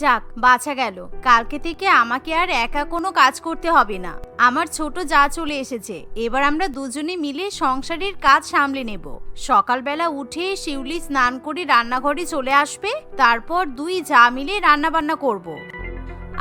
যাক, বাছা গেল। কালকে থেকে আমাকে আর একা কোনো কাজ করতে হবে না। আমার ছোট যা চলে এসেছে, এবার আমরা দুজনে মিলে সংসারের কাজ সামলে নেব। সকালবেলা উঠে শিউলি স্নান করে রান্নাঘরে চলে আসবে, তারপর দুই যা মিলে রান্নাবান্না করব।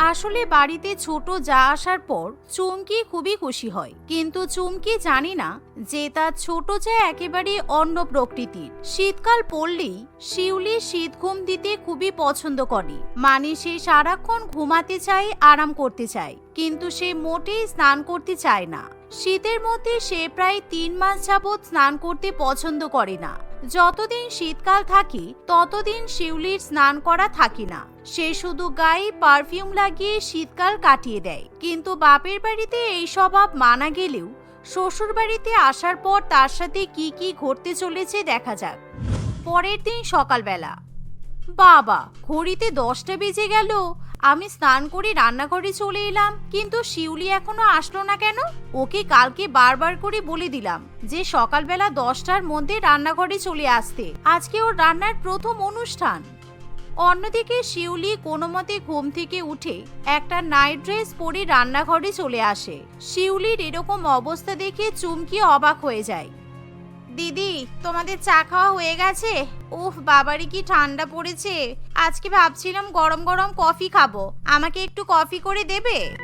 আসলে বাড়িতে ছোট যা আসার পর চুমকি খুবই খুশি হয়। কিন্তু চুমকি জানি না যে তার ছোট যা একেবারে অন্য প্রকৃতির। শীতকাল পড়লেই শিউলি শীত ঘুম দিতে খুবই পছন্দ করে। মানে সে সারাক্ষণ ঘুমাতে চায়, আরাম করতে চায়। কিন্তু সে মোটেই স্নান করতে চায় না। শীতের মধ্যে সে প্রায় তিন মাস যাবৎ স্নান করতে পছন্দ করে না। যতদিন শীতকাল থাকে, ততদিন শিউলির স্নান করা থাকে না। সে শুধু গায়ে পারফিউম লাগিয়ে শীতকাল কাটিয়ে দেয়। কিন্তু বাপের বাড়িতে এই স্বভাব মানা গেলেও শ্বশুর বাড়িতে আসার পর তার সাথে কি কি ঘটতে চলেছে দেখা যাক। পরের দিন সকালবেলা। বাবা, ঘড়িতে দশটা বেজে গেল। আমি স্নান করে, রান্নাঘরে চলে এলাম। কিন্তু শিউলি এখনও আসলো না কেন? ওকে কালকে বারবার করে বলে দিলাম যে সকালবেলা দশটার মধ্যে রান্নাঘরে চলে আসতে। আজকে ওর রান্নার প্রথম অনুষ্ঠান। অন্যদিকে শিউলি কোনো মতে ঘুম থেকে উঠে একটা নাইট ড্রেস পরে রান্নাঘরে চলে আসে। শিউলির এরকম অবস্থা দেখে চুমকি অবাক হয়ে যায়। দিদি, তোমাদের চা খাওয়া হয়ে গেছে? উফ বাবারই কি ঠান্ডা পড়েছে। আজকে ভাবছিলাম গরম গরম কফি খাব। আমাকে একটু কফি করে দেবে?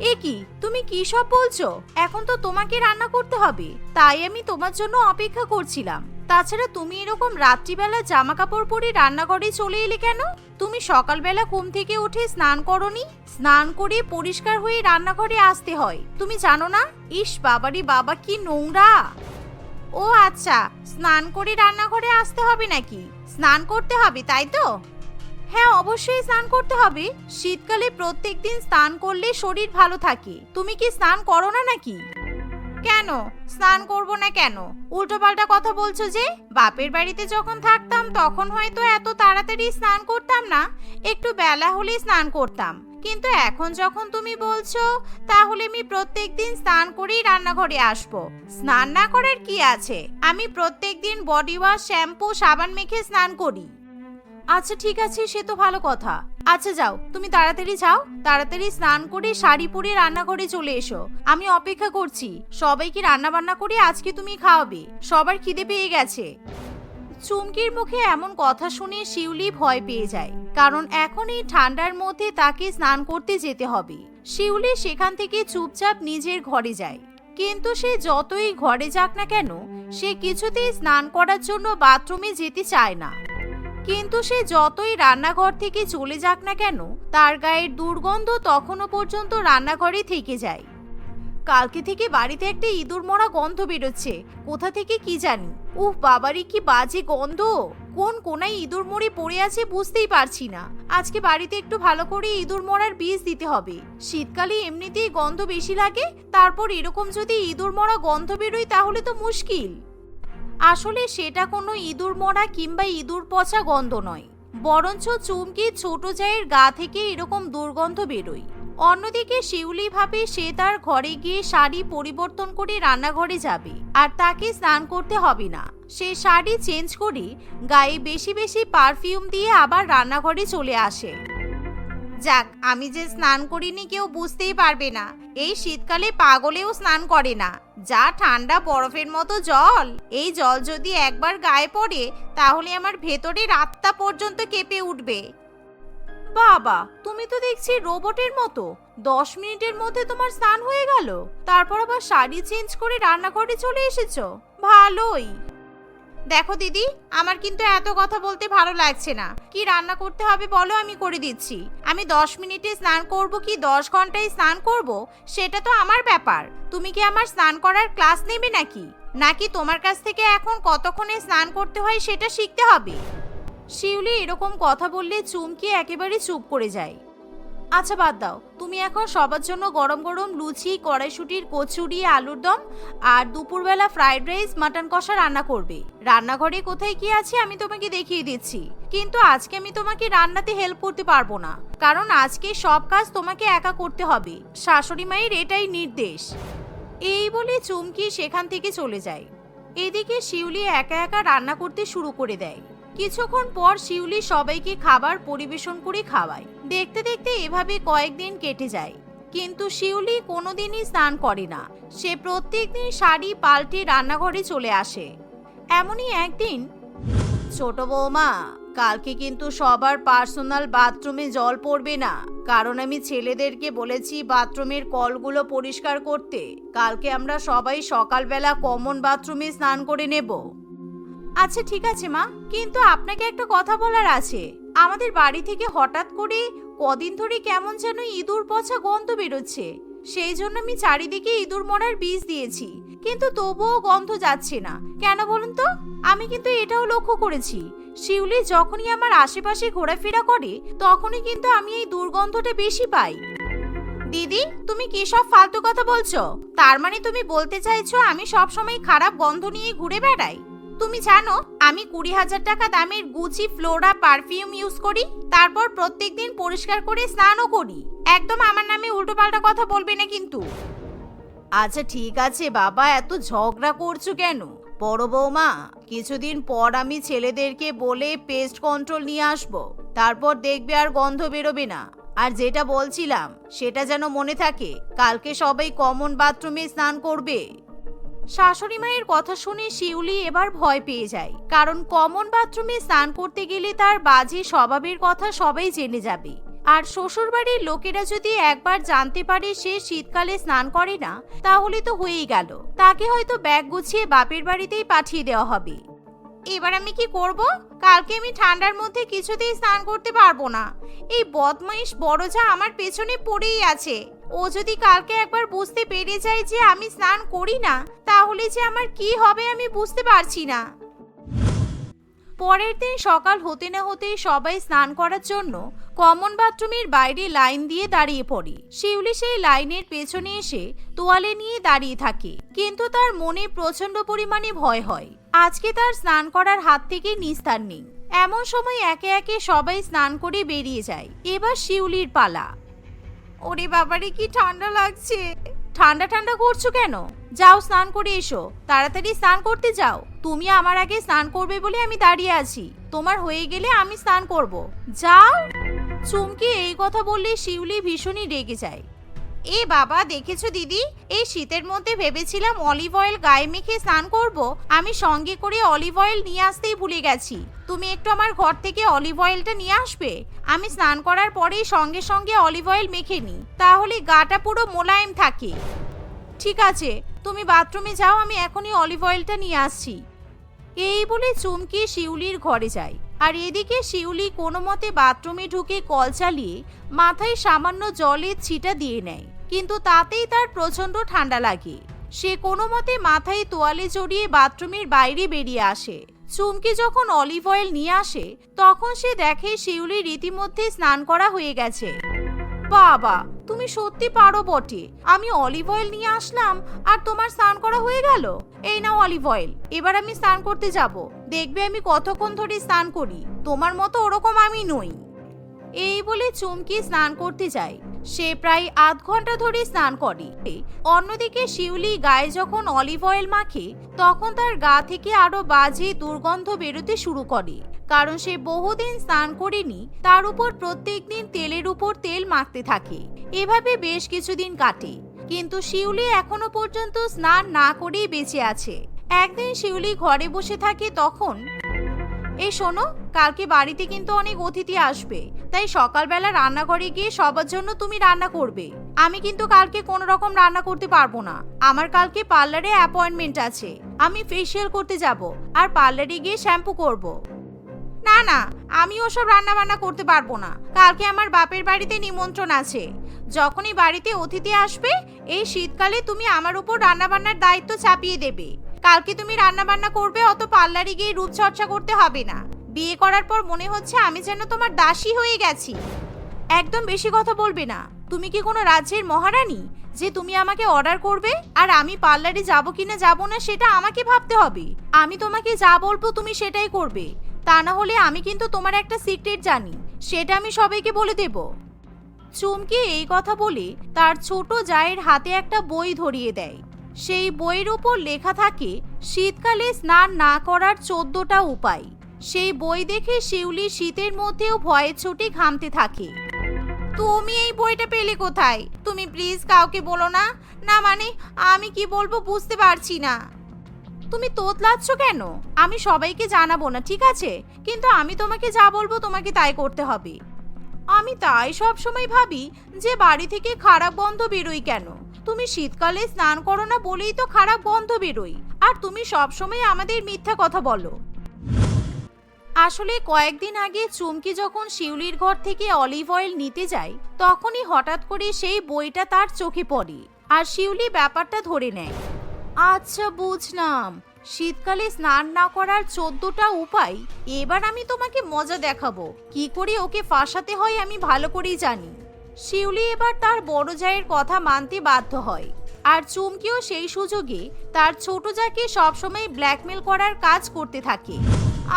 এ কি, তুমি কি সব বলছো? এখন তো তোমাকে রান্না করতে হবে। তাই আমি তোমার জন্য অপেক্ষা করছিলাম। তাছাড়া তুমি এরকম রাত্রিবেলা জামা কাপড় পরে রান্নাঘরে চলে এলে কেন? তুমি সকালবেলা ঘুম থেকে উঠে স্নান করনি? স্নান করে পরিষ্কার হয়ে রান্নাঘরে আসতে হয়। তুমি জানো না? ইস, বাবারি, বাবা, কি নোংরা! ও আচ্ছা স্নান করে রান্নাঘরে আসতে হবে নাকি? স্নান করতে হবে, তাই তো? হ্যাঁ অবশ্যই স্নান করতে হবে। শীতকালে প্রত্যেক দিন স্নান করলে শরীর ভালো থাকে। তুমি কি স্নান করো না নাকি? কেন? স্নান করব না কেন? উল্টোপাল্টা কথা বলছো যে, বাপের বাড়িতে যখন থাকতাম তখন হয়তো এত তাড়াতাড়ি স্নান করতাম না। একটু বেলা হলেই স্নান করতাম। কিন্তু এখন যখন তুমি বলছো, তাহলে আমি প্রত্যেক দিন স্নান করেই রান্নাঘরে আসব। স্নান না করার কি আছে? আমি প্রত্যেক দিন বডি ওয়াশ শ্যাম্পু সাবান মেখে স্নান করি। আচ্ছা ঠিক আছে, সে তো ভালো কথা। আচ্ছা যাও, তুমি তাড়াতাড়ি যাও, তাড়াতাড়ি স্নান করে শাড়ি পরে রান্নাঘরে চলে এসো। আমি অপেক্ষা করছি। সবাইকে রান্না বান্না করে আজকে তুমি খাওয়াবে। সবার খিদে পেয়ে গেছে। চুমকির মুখে এমন কথা শুনে শিউলি ভয় পেয়ে যায়। কারণ এখন এই ঠান্ডার মধ্যে তাকে স্নান করতে যেতে হবে। শিউলি সেখান থেকে চুপচাপ নিজের ঘরে যায়। কিন্তু সে যতই ঘরে যাক না কেন, সে কিছুতেই স্নান করার জন্য বাথরুমে যেতে চায় না। কিন্তু সে যতই রান্নাঘর থেকে চলে যাক না কেন, তার গায়ের দুর্গন্ধ তখনও পর্যন্ত রান্নাঘরে থেকে যায়। কালকে থেকে বাড়িতে একটা ইঁদুর মরা গন্ধ বেরোচ্ছে। কোথা থেকে কি জানি? উফ বাবারই কি বাজে গন্ধ! কোন কোনায় ইঁদুর মরে পড়ে আছে বুঝতেই পারছি না। আজকে বাড়িতে একটু ভালো করে ইঁদুর মরার বীজ দিতে হবে। শীতকালে এমনিতেই গন্ধ বেশি লাগে, তারপর এরকম যদি ইঁদুর মরা গন্ধ বেরোয় তাহলে তো মুশকিল। আসলে সেটা কোনো ইঁদুর মরা কিংবা ইঁদুর পচা গন্ধ নয়। বরঞ্চ চুমকি ছোট জায়ের গা থেকে এরকম দুর্গন্ধ বেরোয়। অন্যদিকে শিউলি ভাবে সে তার ঘরে গিয়ে শাড়ি পরিবর্তন করে রান্নাঘরে যাবে, আর তাকে স্নান করতে হবে না। সে শাড়ি চেঞ্জ করে গায়ে বেশি বেশি পারফিউম দিয়ে আবার রান্নাঘরে চলে আসে। যাক, আমি যে স্নান করিনি কেউ বুঝতেই পারবে না। এই শীতকালে পাগলেও স্নান করে না। যা ঠান্ডা বরফের মতো জল। এই জল যদি একবার গায়ে পড়ে, তাহলে আমার ভেতরের আত্মা পর্যন্ত কেঁপে উঠবে। বাবা, তুমি তো দেখছি রোবটের মতো। দশ মিনিটের মধ্যে তোমার স্নান হয়ে গেল। তারপর আবার শাড়ি চেঞ্জ করে রান্নাঘরে চলে এসেছ। ভালোই। দেখো দিদি, আমার কিন্তু এত কথা বলতে ভালো লাগছে না। কি রান্না করতে হবে বলো আমি করে দিচ্ছি। আমি দশ মিনিটে স্নান করব কি দশ ঘন্টায় স্নান করব? সেটা তো আমার ব্যাপার। তুমি কি আমার স্নান করার ক্লাস নেবে নাকি? নাকি তোমার কাছ থেকে এখন কতক্ষণে স্নান করতে হয় সেটা শিখতে হবে? শিউলি এরকম কথা বললে চুমকি একেবারে চুপ করে যায়। আচ্ছা বাদ দাও। তুমি এখন সবার জন্য গরম গরম লুচি, কড়াইশুটির কচুরি, আলুর দম আর দুপুরবেলা ফ্রাইড রাইস, মাটন কষা রান্না করবে। রান্নাঘরে কোথায় কি আছে আমি তোমাকে দেখিয়ে দিচ্ছি। কিন্তু আজকে আমি তোমাকে রান্নাতে হেল্প করতে পারব না। কারণ আজকে সব কাজ তোমাকে একা করতে হবে। শাশুড়ি মায়ের এটাই নির্দেশ। এই বলে চুমকি সেখান থেকে চলে যায়। এদিকে শিউলি একা একা রান্না করতে শুরু করে দেয়। কিছুক্ষণ পর শিউলি সবাইকে খাবার পরিবেশন করে খাওয়ায়। দেখতে দেখতে এভাবে কয়েকদিন কেটে যায়। কিন্তু শিউলি কোনোদিনই স্নান করে না। সে প্রত্যেকদিন শাড়ি পাল্টে রান্নাঘরে চলে আসে। এমনই একদিন ছোট বৌমা, কালকে কিন্তু সবার পার্সোনাল বাথরুমে জল পড়বে না। কারণ আমি ছেলেদেরকে বলেছি বাথরুমের কলগুলো পরিষ্কার করতে। কালকে আমরা সবাই সকালবেলা কমন বাথরুমে স্নান করে নেব। আচ্ছা ঠিক আছে, মা। কিন্তু আপনাকে একটা কথা বলার আছে। আমাদের বাড়ি থেকে হঠাৎ করে কদিন ধরে কেমন যেন ইঁদুর পচা গন্ধ বেরোচ্ছে। সেই জন্য আমি চারিদিকে ইঁদুর মরার বীজ দিয়েছি। কিন্তু তবুও গন্ধ যাচ্ছে না। কেন বলুন তো? আমি কিন্তু এটাও লক্ষ্য করেছি। শিউলি যখনই আমার আশেপাশে ঘোরাফেরা করে, তখনই কিন্তু আমি এই দুর্গন্ধটা বেশি পাই। দিদি, তুমি কি সব ফালতু কথা বলছো? তার মানে তুমি বলতে চাইছো আমি সব সময় খারাপ গন্ধ নিয়ে ঘুরে বেড়াই? তুমি জানো, আমি কুড়ি হাজার টাকা দামের গুচি ফ্লোরা পারফিউম ইউজ করি, তারপর প্রত্যেক দিন পরিষ্কার করে স্নানও করি। একদম আমার নামে উল্টোপাল্টা কথা বলবে না কিন্তু। আচ্ছা ঠিক আছে, বাবা, এত ঝগড়া করছ কেন? বড় বৌমা, কিছুদিন পর আমি ছেলেদেরকে বলে পেস্ট কন্ট্রোল নিয়ে আসব। তারপর দেখবে আর গন্ধ বেরোবে না। আর যেটা বলছিলাম, সেটা যেন মনে থাকে, কালকে সবাই কমন বাথরুমে স্নান করবে। শাশুড়ি মায়ের কথা শুনে শিউলি এবার ভয় পেয়ে যায়। কারণ কমন বাথরুমে স্নান করতে গেলে তার বাজে স্বভাবের কথা সবাই জেনে যাবে। আর শ্বশুরবাড়ির লোকেরা যদি একবার জানতে পারে সে শীতকালে স্নান করে না, তাহলে তো হয়েই গেল। তাকে হয়তো ব্যাগ গুছিয়ে বাপের বাড়িতেই পাঠিয়ে দেওয়া হবে। এবার আমি কি করব? কালকে আমি ঠান্ডার মধ্যে কিছুতেই স্নান করতে পারব না। এই বদমাইশ বড় যা আমার পেছনে পড়েই আছে। ও যদি কালকে একবার বুঝতে পেরে যায় যে আমি স্নান করি না, তাহলে যে আমার কি হবে আমি বুঝতে পারছি না। পরের দিন সকাল হতে না হতেই সবাই স্নান করার জন্য কমন বাথরুমের বাইরে লাইন দিয়ে দাঁড়িয়ে পড়ে। শিউলি সেই লাইনের পেছনে এসে তোয়ালে নিয়ে দাঁড়িয়ে থাকে। কিন্তু তার মনে প্রচণ্ড পরিমাণে ভয় হয়। আজকে তার স্নান করার হাত থেকে নিস্তার নেই। এমন সময় একে একে সবাই স্নান করে বেরিয়ে যায়। এবার শিউলির পালা। ওরে বাবারে, কি ঠান্ডা লাগছে। ঠান্ডা ঠান্ডা করছ কেন? যাও, স্নান করে এসো। তাড়াতাড়ি স্নান করতে যাও। তুমি আমার আগে স্নান করবে বলে আমি দাঁড়িয়ে আছি। তোমার হয়ে গেলে আমি স্নান করব। যাও। চুমকি এই কথা বললে শিউলি ভীষণই রেগে যায়। এ বাবা, দেখেছ দিদি? এই শীতের মধ্যে ভেবেছিলাম অলিভ অয়েল গায়ে মেখে স্নান করব। আমি সঙ্গে করে অলিভ অয়েল নিয়ে আসতেই ভুলে গেছি। তুমি একটু আমার ঘর থেকে অলিভ অয়েলটা নিয়ে আসবে? আমি স্নান করার পরেই সঙ্গে সঙ্গে অলিভ অয়েল মেখে নিই। তাহলে গাটা পুরো মোলায়েম থাকে। ঠিক আছে, তুমি বাথরুমে যাও, আমি এখনই অলিভ অয়েলটা নিয়ে আসছি। এই বলে চুমকি শিউলির ঘরে যায়। আর এদিকে শিউলি কোনো মতে বাথরুমে ঢুকে কল চালিয়ে মাথায় সামান্য জলের ছিটা দিয়ে নেয়, কিন্তু তাতেই তার প্রচণ্ড ঠান্ডা লাগে। সে কোনো মতে মাথায় তোয়ালে জড়িয়ে বাথরুমের বাইরে বেরিয়ে আসে। চুমকি যখন অলিভ অয়েল নিয়ে আসে, তখন সে দেখে শিউলি রীতিমধ্যে স্নান করা হয়ে গেছে। বাবা তুমি সত্যি পারো বটে। আমি অলিভ অয়েল নিয়ে আসলাম আর তোমার স্নান করা হয়ে গেল। এই নাও অলিভ অয়েল এবার আমি স্নান করতে যাব। দেখবে আমি কতক্ষণ ধরে স্নান করি। তোমার মতো ওরকম আমি নই। এই বলে চুমকি স্নান করতে যায়। সে প্রায় আধ ঘণ্টা ধরে স্নান করে। অন্যদিকে শিউলি গায়ে যখন অলিভ অয়েল মাখে, তখন তার গা থেকে আরও বাজে দুর্গন্ধ বেরোতে শুরু করে। কারণ সে বহুদিন স্নান করেনি, তার উপর প্রত্যেক দিন তেলের উপর তেল মাখতে থাকে। এভাবে বেশ কিছুদিন কাটে। কিন্তু শিউলি এখনও পর্যন্ত স্নান না করেই বেঁচে আছে। একদিন শিউলি ঘরে বসে থাকে তখন এই শোনো, কালকে বাড়িতে কিন্তু অনেক অতিথি আসবে, তাই সকালবেলা রান্নাঘরে গিয়ে সবার জন্য তুমি রান্না করবে। আমি কিন্তু কালকে কোনো রকম রান্না করতে পারব না। আমার কালকে পার্লারে অ্যাপয়েন্টমেন্ট আছে। আমি ফেসিয়াল করতে যাব, আর পার্লারে গিয়ে শ্যাম্পু করব। না না, আমি ওসব রান্না বান্না করতে পারব না। কালকে আমার বাপের বাড়িতে নিমন্ত্রণ আছে। যখনই বাড়িতে অতিথি আসবে, এই শীতকালে তুমি আমার উপর রান্নাবান্নার দায়িত্ব চাপিয়ে দেবে। কালকে তুমি রান্না বান্না করবে, অত পার্লারে গিয়ে রূপচর্চা করতে হবে না। বিয়ে করার পর মনে হচ্ছে আমি যেন তোমার দাসী হয়ে গেছি। একদম বেশি কথা বলবে না। তুমি কি কোনো রাজ্যের মহারানী? যে তুমি আমাকে অর্ডার করবে আর আমি পার্লারে যাব কিনা যাব না সেটা আমাকে ভাবতে হবে। আমি তোমাকে যা বলব তুমি সেটাই করবে। তা না হলে আমি কিন্তু তোমার একটা সিক্রেট জানি, সেটা আমি সবাইকে বলে দেব। চুমকি এই কথা বলে তার ছোট জায়ের হাতে একটা বই ধরিয়ে দেয়। সেই বইয়ের উপর লেখা থাকে, শীতকালে স্নান না করার চোদ্দটা উপায়। সেই বই দেখে শিউলি শীতের মধ্যেও ভয়ের ছুটি ঘামতে থাকে। তুমি এই বইটা পেলে কোথায়? তুমি প্লিজ কাউকে বলো না। না মানে আমি কি বলব বুঝতে পারছি না। তুমি তোতলাচ্ছ কেন? আমি সবাইকে জানাব না, ঠিক আছে? কিন্তু আমি তোমাকে যা বলব তোমাকে তাই করতে হবে। আমি তাই সব সময় ভাবি যে বাড়ি থেকে খারাপ গন্ধ বেরোই কেন? তুমি শীতকালে স্নান করো না বলেই তো খারাপ গন্ধ বেরোই আর তুমি সব সময় আমাদের মিথ্যা কথা বলো। আসলে কয়েকদিন আগে চুমকি যখন শিউলির ঘর থেকে অলিভ অয়েল নিতে যায়, তখনই হঠাৎ করে সেই বইটা তার চোখে পড়ে। আর শিউলি ব্যাপারটা ধরে নেয়। আচ্ছা বুঝলাম। শীতকালে স্নান না করার চোদ্দটা উপায়, এবার আমি তোমাকে মজা দেখাবো। কি করে ওকে ফাঁসাতে হয় আমি ভালো করেই জানি। শিউলি এবার তার বড় জায়ের কথা মানতে বাধ্য হয়। আর চুমকিও সেই সুযোগে তার ছোট জাকে সবসময় ব্ল্যাকমেল করার কাজ করতে থাকে।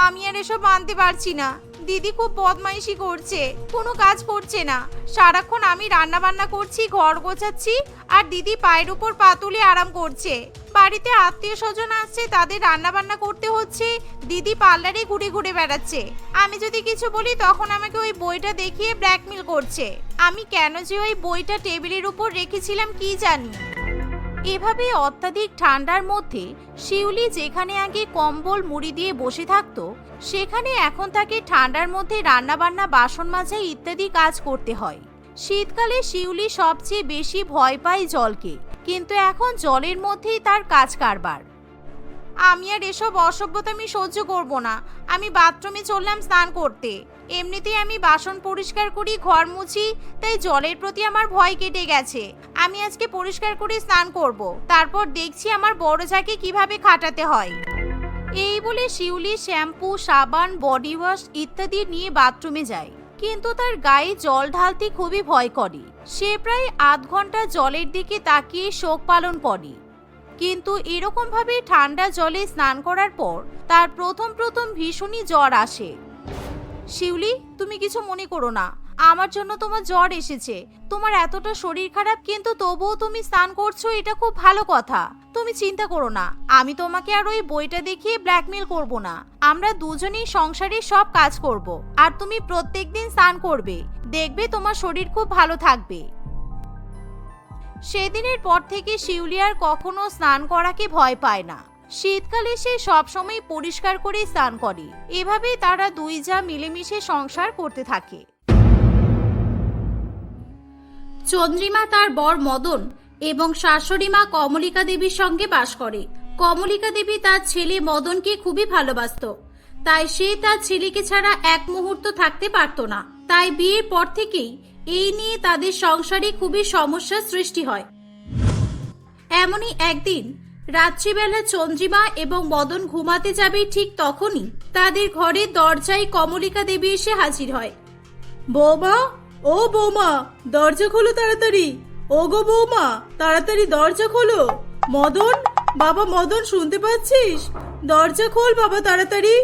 আমি আর এসব মানতে পারছি না। দিদি খুব বদমাইশি করছে, কোনো কাজ করছে না। সারাক্ষণ আমি রান্না বান্না করছি, ঘর গোছাচ্ছি, আর দিদি পায়ের উপর পা তুলে আরাম করছে। বাড়িতে আত্মীয় স্বজন আসছে তাদের রান্না বান্না করতে হচ্ছে, দিদি পার্লারে ঘুরে ঘুরে বেড়াচ্ছে। আমি যদি কিছু বলি, তখন আমাকে ওই বইটা দেখিয়ে ব্ল্যাকমেল করছে। আমি কেন যে ওই বইটা টেবিলের উপর রেখেছিলাম, কি জানি। এভাবে অত্যাধিক ঠান্ডার মধ্যে শিউলি যেখানে আগে কম্বল, মুড়ি দিয়ে বসে থাকত, সেখানে এখন তাকে ঠান্ডার মধ্যে রান্নাবান্না, বাসন মাজা ইত্যাদি কাজ করতে হয়। শীতকালে শিউলি সবচেয়ে বেশি ভয় পায় জলকে, কিন্তু এখন জলের মধ্যেই তার কাজ কারবার। আমি আর এসব অসভ্যতা আমি সহ্য করব না। আমি বাথরুমে চললাম স্নান করতে। এমনিতেই আমি বাসন পরিষ্কার করি, ঘর মুছি, তাই জলের প্রতি আমার ভয় কেটে গেছে। আমি আজকে পরিষ্কার করে স্নান করব। তারপর দেখছি আমার বড় যাকে কীভাবে খাটাতে হয়। এই বলে শিউলি, শ্যাম্পু, সাবান, বডি ওয়াশ ইত্যাদি নিয়ে বাথরুমে যায়। কিন্তু তার গায়ে জল ঢালতে খুবই ভয় করে। সে প্রায় আধ ঘণ্টা জলের দিকে তাকিয়ে শোক পালন করে। কিন্তু এরকম ভাবে ঠান্ডা জলে স্নান করার পর তার প্রথম প্রথম ভীষণই জ্বর আসে। শিউলি, তুমি কিছু মনে করো না। আমার জন্য তোমার জ্বর এসেছে। তোমার এতটা শরীর খারাপ, কিন্তু তবুও তুমি স্নান করছ, এটা খুব ভালো কথা। তুমি চিন্তা করো না। আমি তোমাকে আর ওই বইটা দেখিয়ে ব্ল্যাকমেল করব না। আমরা দুজনেই সংসারে সব কাজ করব। আর তুমি প্রত্যেকদিন স্নান করবে। দেখবে তোমার শরীর খুব ভালো থাকবে। সেদিনের পর থেকে শিউলি আর কখনো স্নান করাকে ভয় পায় না। শীতকালে সে সবসময় পরিষ্কার করে স্নান করে। এভাবেই তারা দুই যা মিলেমিশে সংসার করতে থাকে। চন্দ্রিমা তার বর মদন এবং শাশুড়ি মা কমলিকা দেবীর সঙ্গে বাস করে। কমলিকা দেবী তার ছেলে মদনকে খুবই ভালোবাসতো। তাই সে তার ছেলেকে ছাড়া এক মুহূর্ত থাকতে পারত না। তাই বিয়ের পর থেকেই এই নিয়ে তাদের সংসারে খুবই সমস্যার সৃষ্টি হয়। এমনই একদিন রাত্রিবেলা চন্দ্রিমা এবং মদন ঘুমাতে যাবে ঠিক তখনই তাদের ঘরের দরজায় কমলিকা দেবী এসে হাজির হয়। বৌমা, ও বৌমা, দরজা খোলো তাড়াতাড়ি। ও গো বৌমা, তাড়াতাড়ি দরজা খোলো। মদন, বাবা মদন শুনতে পাচ্ছিস? দরজা খোল বাবা তাড়াতাড়ি।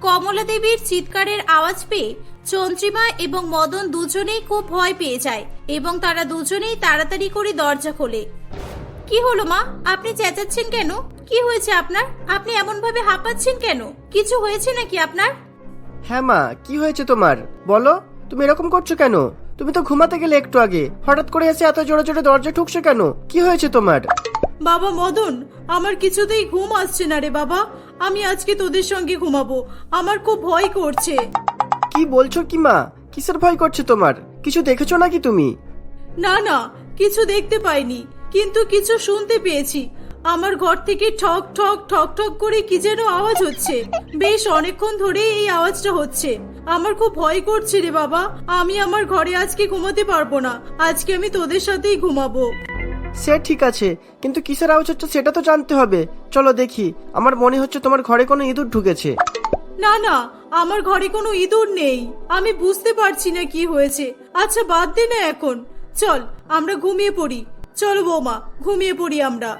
কমলা দেবীর চিৎকারের আওয়াজ পেয়ে চন্দ্রিমা এবং মদন দুজনেই খুব ভয় পেয়ে যায় এবং তারা দুজনেই তাড়াতাড়ি করে দরজা খোলে। কি হলো মা? আপনি চেঁচাচ্ছেন কেন? কি হয়েছে আপনার? আপনি এমন ভাবে হাঁপাচ্ছেন কেন? কিছু হয়েছে নাকি আপনার? হ্যাঁ মা কি হয়েছে তোমার? বলো তুমি এরকম করছ কেন? তুমি তো ঘুমাতে গেলে একটু আগে। হঠাৎ করে এসে এত জোরে জোরে দরজা ঠুকছো কেন? কি হয়েছে তোমার? বাবা মদন আমার কিছুতেই ঘুম আসছে না রে বাবা। আমি আজকে তোদের সঙ্গে ঘুমাবো। আমার খুব ভয় করছে। কি বলছো কি মা? কিসের ভয় করছে তোমার? কিছু দেখেছ নাকি তুমি? না না কিছু দেখতে পাইনি কিন্তু কিছু শুনতে পেয়েছি। আমার ঘর থেকে ঠক ঠক ঠক ঠক করে কি যেন আওয়াজ হচ্ছে। বেশ অনেকক্ষণ ধরে এই আওয়াজটা হচ্ছে। আমার খুব ভয় করছে রে বাবা আমি আমার ঘরে আজকে ঘুমাতে পারব না। আজকে আমি তোদের সাথেই ঘুমাবো। সে ঠিক আছে কিন্তু কিসের আওয়াজ হচ্ছে সেটা তো জানতে হবে। চলো দেখি আমার মনে হচ্ছে তোমার ঘরে কোনো ইঁদুর ঢুকেছে। না না আমার ঘরে কোনো ইঁদুর নেই। আমি বুঝতে পারছি না কি হয়েছে। আচ্ছা বাদ দে না এখন। চল, আমরা ঘুমিয়ে পড়ি। চলো বৌমা, ঘুমিয়ে পড়ি আমরা।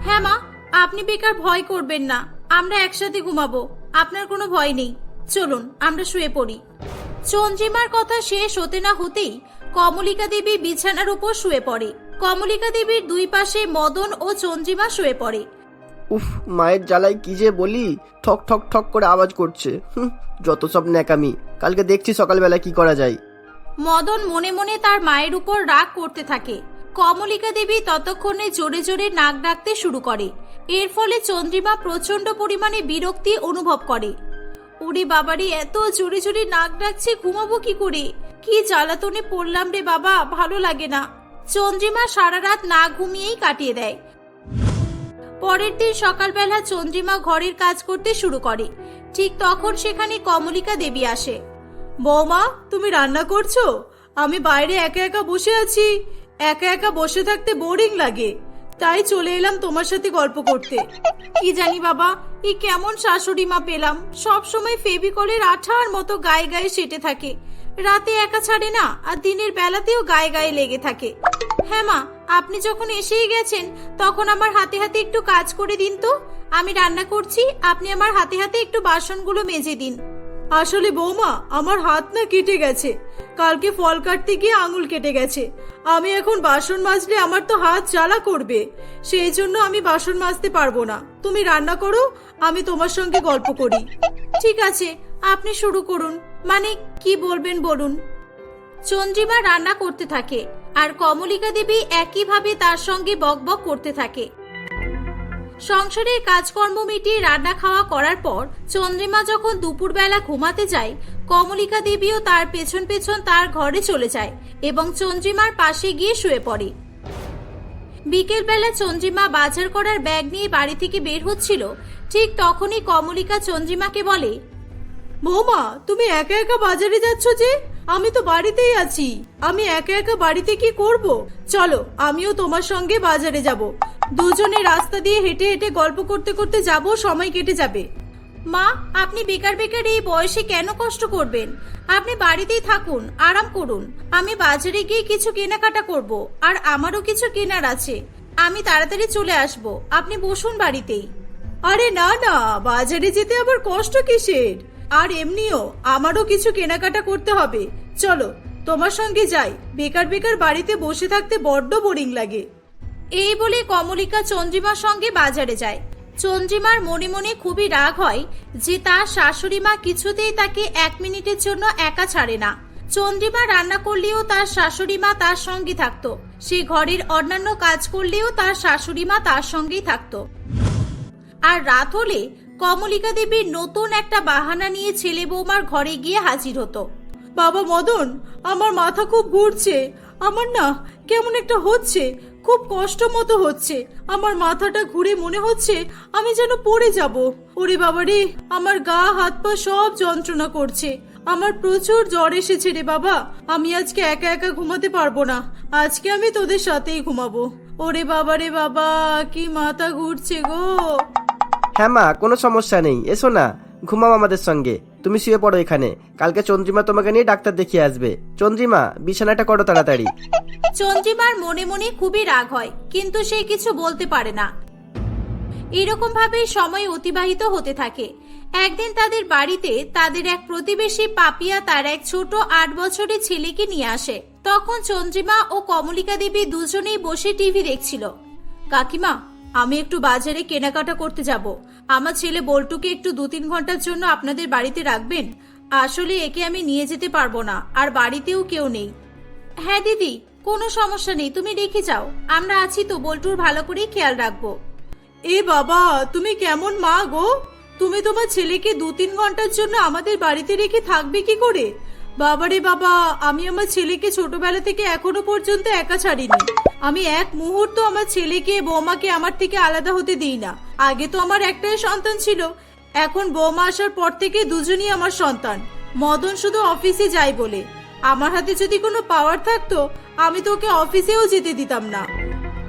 হ্যাঁ মা, আপনি বেকার ভয় করবেন না। আমরা একসাথে ঘুমাবো। আপনার কোনো ভয় নেই। চলুন, আমরা শুয়ে পড়ি। চন্দ্রিমার কথা শেষ হতে না হতেই কমলিকা দেবী বিছানার উপর শুয়ে পড়ে। কমলিকা দেবীর দুই পাশে মদন ও চন্দ্রিমা শুয়ে পড়ে। উফ, মায়ের জ্বালায় কি যে বলি? ঠক ঠক ঠক করে আওয়াজ করছে। যত সব ন্যাকামি। কালকে দেখছি সকালবেলা কি করা যায়। মদন মনে মনে তার মায়ের উপর রাগ করতে থাকে। কমলিকা দেবী ততক্ষণে জোরে জোরে নাক ডাকতে শুরু করে। এর ফলে চন্দ্রিমা প্রচণ্ড পরিমাণে বিরক্তি অনুভব করে। ওরে বাবারে, এত জোরে জোরে নাক ডাকছে, ঘুমাবো কি করে? কি জ্বালাতনে পড়লাম রে বাবা, ভালো লাগে না। চন্দ্রিমা সারা রাত না ঘুমিয়েই কাটিয়ে দেয়। পরের দিন সকালবেলা চন্দ্রিমা ঘরের কাজ করতে শুরু করে। ঠিক তখন সেখানে কমলিকা দেবী আসে। বৌমা, তুমি রান্না করছ? আমি বাইরে একা একা বসে আছি। একা একা বসে থাকতে বোরিং লাগে। তাই চলে এলাম তোমার সাথে গল্প করতে। কি জানি বাবা এই কেমন শাশুড়ি মা পেলাম। সব সময় ফেভিকলের আঠার মতো গায়ে গায়ে সেটে থাকে। রাতে একা ছাড়ে না আর দিনের বেলাতেও গায়ে গায়ে লেগে থাকে। হ্যাঁ মা, আপনি যখন এসেই গেছেন, তখন আমার হাতে হাতে একটু কাজ করে দিন তো। আমি রান্না করছি, আপনি আমার হাতে হাতে একটু বাসনগুলো মেজে দিন। আসলে বৌমা, আমার হাত না কেটে গেছে। কালকে ফল কাটতে গিয়ে আঙুল কেটে গেছে। আমি এখন বাসন মাজলে আমার তো হাত জ্বালা করবে। সেই জন্য আমি বাসন মাজতে পারব না। তুমি রান্না করো, আমি তোমার সঙ্গে গল্প করি। ঠিক আছে, আপনি শুরু করুন। মানে কি বলবেন বলুন? চন্দ্রিমা রান্না করতে থাকে আর কমলিকা দেবী একইভাবে তার সঙ্গে বকবক করতে থাকে। সংসারের কাজকর্ম মিটিয়ে রান্না খাওয়া করার পর চন্দ্রিমা যখন দুপুরবেলা ঘুমাতে যায়, কমলিকা দেবীও তার পেছন পেছন তার ঘরে চলে যায় এবং চন্দ্রিমার পাশে গিয়ে শুয়ে পড়ে। বিকেলবেলা চন্দ্রিমা বাজার করার ব্যাগ নিয়ে বাড়ি থেকে বের হচ্ছিল, ঠিক তখনই কমলিকা চন্দ্রিমাকে বলে বৌমা তুমি একা একা বাজারে যাচ্ছ যে? আমি তো বাড়িতেই আছি। আমি একা একা বাড়িতে কি করব? চলো, আমিও তোমার সঙ্গে বাজারে যাব। দুজনে রাস্তা দিয়ে হেঁটে হেঁটে গল্প করতে করতে যাব, সময় কেটে যাবে। মা, আপনি বেকার বেকার এই বয়সে কেন কষ্ট করবেন? আপনি বাড়িতেই থাকুন, আরাম করুন। আমি বাজারে গিয়ে কিছু কেনাকাটা করব, আর আমারও কিছু কেনার আছে। আমি তাড়াতাড়ি চলে আসব, আপনি বসুন বাড়িতেই। আরে না না, বাজারে যেতে আবার কষ্ট কিসের? আর এমনিও আমারও কিছু কেনাকাটা করতে হবে। চলো, তোমার সঙ্গে যাই। বেকার বেকার বাড়িতে বসে থাকতে বড্ড বোরিং লাগে। এই বলে কমলিকা চন্দ্রিমার সঙ্গে বাজারে যায়। চন্দ্রিমার মনে মনে খুবই রাগ হয় যে তার শাশুড়ি মা কিছুতেই তাকে এক মিনিটের জন্য একা ছাড়ে না। চন্দ্রিমা রান্না করলেও তার শাশুড়ি মা তার সঙ্গে থাকতো। সে ঘরের অন্যান্য কাজ করলেও তার শাশুড়ি মা তার সঙ্গেই থাকতো। আর রাত হলে কমলিকা দেবীর নতুন একটা বাহানা নিয়ে ছেলে বৌমার ঘরে গিয়ে হাজির হতো। বাবা মদন, আমার মাথা খুব ঘুরছে। আমার না কেমন একটা হচ্ছে, খুব কষ্ট মতো হচ্ছে। আমার মাথাটা ঘুরে মনে হচ্ছে আমি যেন পড়ে যাব। ওরে বাবা রে, আমার গা, হাত, পা সব যন্ত্রণা করছে। আমার প্রচুর জ্বর এসেছে রে বাবা। আমি আজকে একা একা ঘুমাতে পারব না। আজকে আমি তোদের সাথেই ঘুমাবো। ওরে বাবা রে বাবা, কি মাথা ঘুরছে গো। হ্যাঁ মা, কোনো সমস্যা নেই। এসো না, ঘুমাও আমাদের সঙ্গে। তুমি শুয়ে পড়ো এখানে। কালকে চন্দ্রিমা তোমাকে নিয়ে ডাক্তার দেখিয়ে আসবে। চন্দ্রিমা, বিছানাটা করো তাড়াতাড়ি। চন্দ্রিমার মনে মনে খুবই রাগ হয়, কিন্তু সে কিছু বলতে পারে না। এরকম ভাবেই সময় অতিবাহিত হতে থাকে। একদিন তাদের বাড়িতে তাদের এক প্রতিবেশী পাপিয়া তার এক ছোট আট বছরের ছেলেকে নিয়ে আসে। তখন চন্দ্রিমা ও কমলিকা দেবী দুজনেই বসে টিভি দেখছিল। কাকিমা আমি একটু বাজারে কেনাকাটা করতে যাব। আমার ছেলে বল্টুকে একটু দু তিন ঘণ্টার জন্য আপনাদের বাড়িতে রাখবেন। আসলে একে আমি নিয়ে যেতে পারব না, আর বাড়িতেও কেউ নেই। হ্যাঁ দিদি, কোনো সমস্যা নেই, তুমি রেখে যাও। আমরা আছি তো, বল্টুর ভালো করেই খেয়াল রাখব। এ বাবা, তুমি কেমন মা গো? তুমি তোমার ছেলেকে দু তিন ঘণ্টার জন্য আমাদের বাড়িতে রেখে থাকবে কি করে? বাবারে বাবা, আমি আমার ছেলেকে ছোটবেলা থেকে এখনও পর্যন্ত একা ছাড়িনি। আমি এক মুহূর্ত আমার ছেলেকে, বৌমাকে আমার থেকে আলাদা হতে দিই না। আগে তো আমার একটাই সন্তান ছিল। এখন বৌমা আসার পর থেকে দুজনই আমার সন্তান। মদন শুধু অফিসে যায় বলে। আমার হাতে যদি কোনো পাওয়ার থাকতো, আমি তোকে অফিসেও যেতে দিতাম না।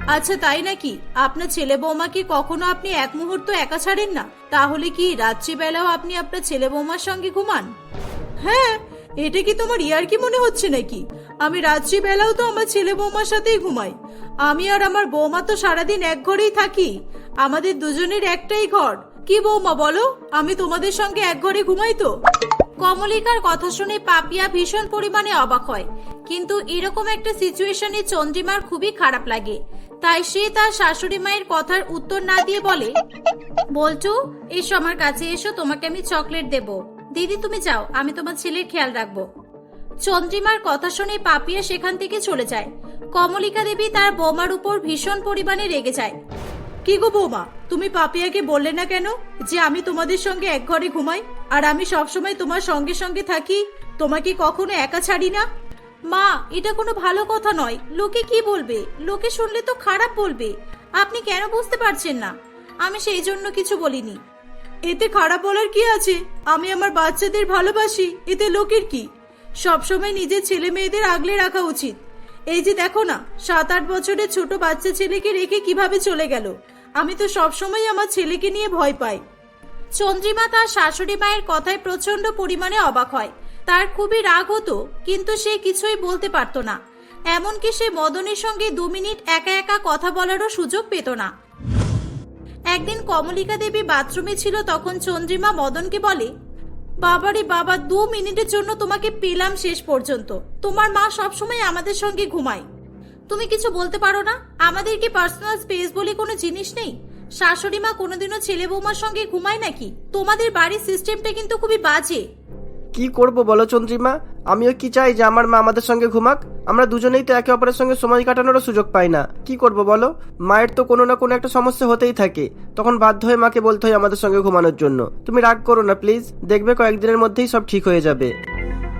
আচ্ছা তাই নাকি? আপনার ছেলে বৌমাকে কখনো আপনি এক মুহূর্ত একা ছাড়েন না? তাহলে কি রাত্রিবেলাও আপনি আপনার ছেলে বৌমার সঙ্গে ঘুমান? হ্যাঁ এটা কি তোমার ইয়ার কি মনে হচ্ছে নাকি? আমি রাত্রিবেলাও তো আমার ছেলে বৌমার সাথেই ঘুমাই। আমি আর আমার বৌমা তো সারাদিন এক ঘরেই থাকি। আমাদের দুজনের একটাই ঘর। কি বৌমা বলো? আমি তোমাদের সঙ্গে এক ঘরে ঘুমাই তো? কমলিকার কথা শুনে পাপিয়া ভীষণ পরিমাণে অবাক হয়। কিন্তু এরকম একটা সিচুয়েশনে চন্দ্রিমার খুবই খারাপ লাগে। তাই সে তার শাশুড়ি মায়ের কথার উত্তর না দিয়ে বলে, বলটু, এসো আমার কাছে এসো, তোমাকে আমি চকলেট দেব। দিদি তুমি যাও, আমি তোমার ছেলের খেয়াল রাখব। চন্দ্রিমার কথা শুনে পাপিয়া সেখান থেকে চলে যায়। কমলিকা দেবী তার বৌমার উপর ভীষণ পরিমাণে রেগে যায়। কি গো বৌমা, তুমি পাপিয়াকে বললে না কেন যে আমি তোমাদের সঙ্গে এক ঘরে ঘুমাই? আর আমি সবসময় তোমার সঙ্গে সঙ্গে থাকি, তোমাকে কখনো একা ছাড়ি না? মা, এটা কোনো ভালো কথা নয়। লোকে কি বলবে? লোকে শুনলে তো খারাপ বলবে। আপনি কেন বুঝতে পারছেন না? আমি সেই জন্য কিছু বলিনি। এতে খারাপ বলার কি আছে? আমি আমার বাচ্চাদের ভালোবাসি, এতে লোকের কি? সবসময় নিজের ছেলে মেয়েদের আগলে রাখা উচিত। এই যে দেখো না, সাত আট বছরের ছোট বাচ্চা ছেলেকে রেখে কীভাবে চলে গেল? আমি তো সবসময় আমার ছেলেকে নিয়ে ভয় পাই। চন্দ্রিমা তার শাশুড়ি মায়ের কথায় প্রচণ্ড পরিমাণে অবাক হয়। তার খুবই রাগ হতো, কিন্তু সে কিছুই বলতে পারতো না। এমনকি সে মদনের সঙ্গে দু মিনিট একা একা কথা বলারও সুযোগ পেত না। একদিন কমলিকা দেবী বাথরুমে ছিল তখন চন্দ্রিমা মদনকে বলে, বাবারে বাবা, দু মিনিটের জন্য তোমাকে পেলাম শেষ পর্যন্ত। তোমার মা সবসময় আমাদের সঙ্গে ঘুমায়। তুমি কিছু বলতে পারো না? আমাদের কি পার্সোনাল স্পেস বলে কোনো জিনিস নেই? শাশুড়ি মা কোনোদিনও ছেলে বৌমার সঙ্গে ঘুমায় নাকি? তোমাদের বাড়ির সিস্টেমটা কিন্তু খুবই বাজে। কি করব বলো চন্দ্রিমা? আমিও কি চাই যে আমার মা আমাদের সঙ্গে ঘুমাক? আমরা দুজনেই তো একে অপরের সঙ্গে সময় কাটানোরও সুযোগ পাই না। কি করব বলো? মায়ের তো কোনো না কোনো একটা সমস্যা হতেই থাকে। তখন বাধ্য হয়ে মাকে বলতে হয় আমাদের সঙ্গে ঘুমানোর জন্য। তুমি রাগ করো না, প্লিজ। দেখবে কয়েকদিনের মধ্যেই সব ঠিক হয়ে যাবে।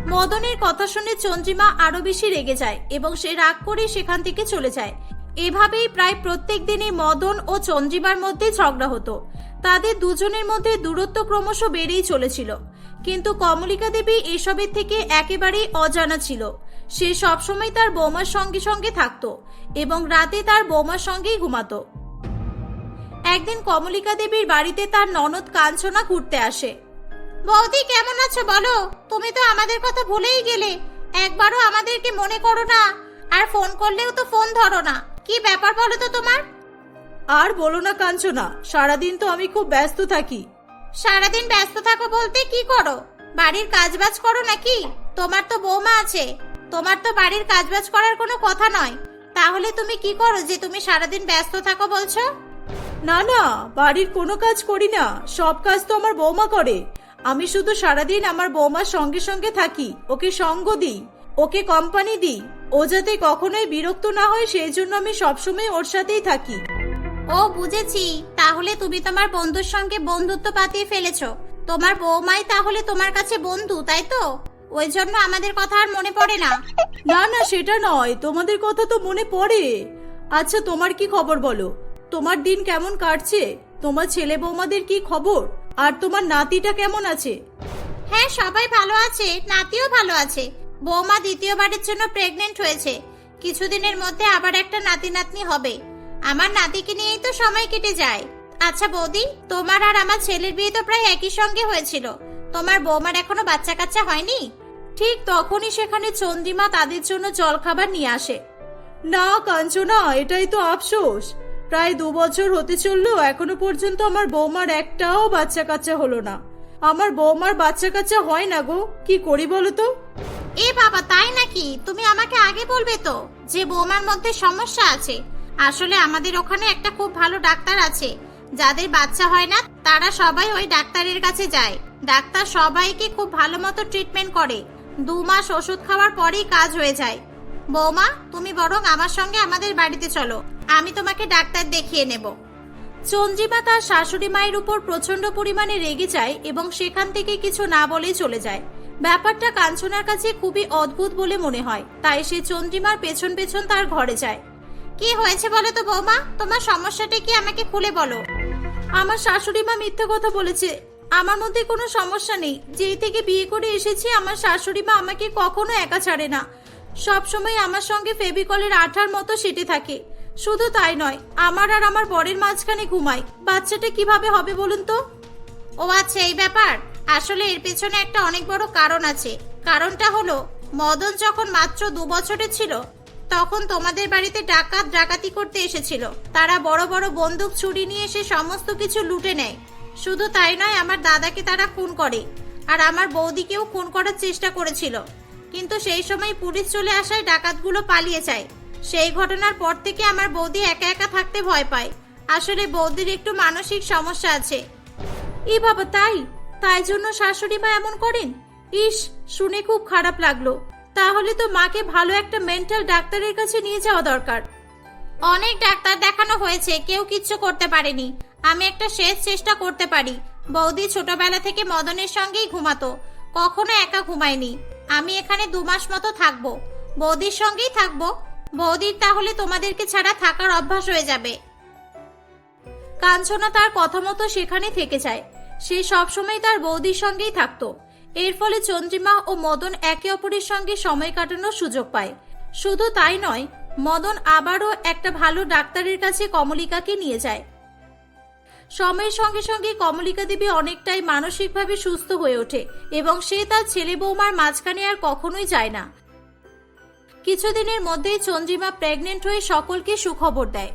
মদনের কথা শুনে চন্দ্রিমা আরও বেশি রেগে যায় এবং সে রাগ করে সেখান থেকে চলে যায়। এভাবেই প্রায় প্রত্যেক দিনই মদন ও চন্দ্রিমার মধ্যে ঝগড়া হতো। তাদের দুজনের মধ্যে দূরত্ব ক্রমশ বেড়েই চলেছিল। কিন্তু কমলিকা দেবী এসবের থেকে একেবারেই অজানা ছিল। সে সবসময় তার বৌমার সঙ্গে সঙ্গে থাকতো এবং রাতে তার বৌমার সঙ্গেই ঘুমাতো। একদিন কমলিকা দেবীর বাড়িতে তার ননদ কাঞ্চনা ঘুরতে আসে। বৌদি, কেমন আছো বলো? তুমি তো আমাদের কথা ভুলেই গেলে। একবারও আমাদেরকে মনে করো না। আর ফোন করলেও তো ফোন ধরো না। কি ব্যাপার বলো তো তোমার? আর বলো না কাঞ্চনা, সারাদিন তো আমি খুব ব্যস্ত থাকি। সারাদিন ব্যস্ত থাকো বলতে কি করো? বাড়ির কাজবাজ করো নাকি? তোমার তো বৌমা আছে। তোমার তো বাড়ির কাজবাজ করার কোনো কথা নয়। তাহলে তুমি কি করো যে তুমি সারাদিন ব্যস্ত থাকো বলছো? না না, বাড়ির কোনো কাজ করি না। সব কাজ তো আমার বৌমা করে। আমি শুধু সারাদিন আমার বৌমার সঙ্গে সঙ্গে থাকি। ওকে সঙ্গ দিই, ওকে কোম্পানি দিই। ও যাতে কখনোই বিরক্ত না হয়, সেই জন্য আমি সবসময় ওর সাথেই থাকি। ও বুঝেছি। তাহলে তুমি তোমার বন্ধুর সঙ্গে বন্ধুত্ব পাতিয়ে ফেলেছো। তোমার বৌমাই তাহলে তোমার কাছে বন্ধু তাই তো? ওই জন্য আমাদের কথা আর মনে পড়ে না। না না সেটা নয়। তোমাদের কথা তো মনে পড়ে। আচ্ছা তোমার কি খবর বলো? তোমার দিন কেমন কাটছে? তোমার ছেলে বৌমাদের কি খবর? আর তোমার নাতিটা কেমন আছে? হ্যাঁ সবাই ভালো আছে। নাতিও ভালো আছে। বৌমা দ্বিতীয়বারের জন্য প্রেগনেন্ট হয়েছে। কিছুদিনের মধ্যে আবার একটা নাতি নাতনি হবে। আমার নাতিকে নিয়েই তো সময় কেটে যায়। আচ্ছা বৌদি, তোমার আর আমার ছেলের বিয়ে তো প্রায় একই সঙ্গে হয়েছিল। তোমার বৌমার এখনও বাচ্চা কাচ্চা হয়নি? ঠিক তখনই সেখানে চন্দ্রিমা তাদের জন্য জলখাবার নিয়ে আসে। না, কাঞ্চনা, এটাই তো আফসোস। প্রায় দু বছর হতে চলল, এখনও পর্যন্ত আমার বৌমার একটাও বাচ্চা কাচ্চা হলো না। আমার বৌমার বাচ্চা কাচ্চা হয় না গো, কি করি বলো তো? এ বাবা, তাই নাকি? তুমি আমাকে আগে বলবে তো যে বৌমার মধ্যে সমস্যা আছে। আসলে আমাদের ওখানে একটা খুব ভালো ডাক্তার আছে। যাদের বাচ্চা হয় না, তারা সবাই ওই ডাক্তারের কাছে যায়। ডাক্তার সবাইকে খুব ভালো মতো ট্রিটমেন্ট করে। দু মাস ওষুধ খাওয়ার পরেই কাজ হয়ে যায়। বৌমা, তুমি বরং আমার সঙ্গে আমাদের বাড়িতে চলো। আমি তোমাকে ডাক্তার দেখিয়ে নেব। চন্দ্রিমা তার শাশুড়ি মায়ের উপর প্রচণ্ড পরিমাণে রেগে যায় এবং সেখান থেকে কিছু না বলেই চলে যায়। ব্যাপারটা কাঞ্চনার কাছে খুবই অদ্ভুত বলে মনে হয়। তাই সে চন্দ্রিমার পেছন পেছন তার ঘরে যায়। কি হয়েছে বলো তো বৌমা? তোমার সমস্যাটা কি আমাকে খুলে বলো। আমার শাশুড়ি মা মিথ্যে কথা বলেছে। আমার মধ্যে কোনো সমস্যা নেই। যেই থেকে বিয়ে করে এসেছি আমার শাশুড়ি মা আমাকে কখনো একা ছাড়ে না। সব সময় আমার সঙ্গে ফেবিকলের আঠার মতো সেটে থাকে। শুধু তাই নয় আমার আর আমার বরের মাঝখানে ঘুমায়। বাচ্চাটা কীভাবে হবে বলুন তো? ও আচ্ছা এই ব্যাপার। আসলে এর পেছনে একটা অনেক বড় কারণ আছে। কারণটা হলো মদন যখন মাত্র দু বছরের ছিল তখন তোমাদের বাড়িতে ডাকাত ডাকাতি করতে এসেছিল। তারা বড় বড় বন্দুক, ছুরি নিয়ে এসে সমস্ত কিছু লুটে নেয়। শুধু তাই নয়, আমার দাদাকে তারা খুন করে। আর আমার বৌদিকেও খুন করার চেষ্টা করেছিল। কিন্তু সেই সময় পুলিশ চলে আসায় ডাকাতগুলো পালিয়ে যায়। সেই ঘটনার পর থেকে আমার বৌদি একা একা থাকতে ভয় পায়। আসলে বৌদির একটু মানসিক সমস্যা আছে। এ বাবা, তাই? তাই জন্য শাশুড়ি মা এমন করেন? ইস, শুনে খুব খারাপ লাগল। তাহলে তো মাকে ভালো একটা মেন্টাল ডাক্তারের কাছে নিয়ে যাওয়া দরকার। অনেক ডাক্তার দেখানো হয়েছে, কেউ কিচ্ছু করতে পারেনি। আমি একটা শেষ চেষ্টা করতে পারি। বৌদি ছোটবেলা থেকে মদনের সঙ্গেই ঘুমাতো। কখনো একা ঘুমায়নি। আমি এখানে দু মাস মতো থাকব। বৌদির সঙ্গেই থাকব। বৌদির তাহলে তোমাদেরকে ছাড়া থাকার অভ্যাস হয়ে যাবে। কাঞ্চনা তার কথা মতো সেখানে থেকে যায়। সে সবসময় তার বৌদির সঙ্গেই থাকতো। এর ফলে চন্দ্রিমা ও মদন একে অপরের সঙ্গে সময় কাটানোর সুযোগ পায়। শুধু তাই নয়, মদন আবারও একটা ভালো ডাক্তারের কাছে কমলিকাকে নিয়ে যায়। সময়ের সঙ্গে সঙ্গে কমলিকা দেবী অনেকটাই মানসিকভাবে সুস্থ হয়ে ওঠে এবং সে তার ছেলে বৌমার মাঝখানে আর কখনোই যায় না। কিছুদিনের মধ্যেই চন্দ্রিমা প্রেগনেন্ট হয়ে সকলকে সুখবর দেয়।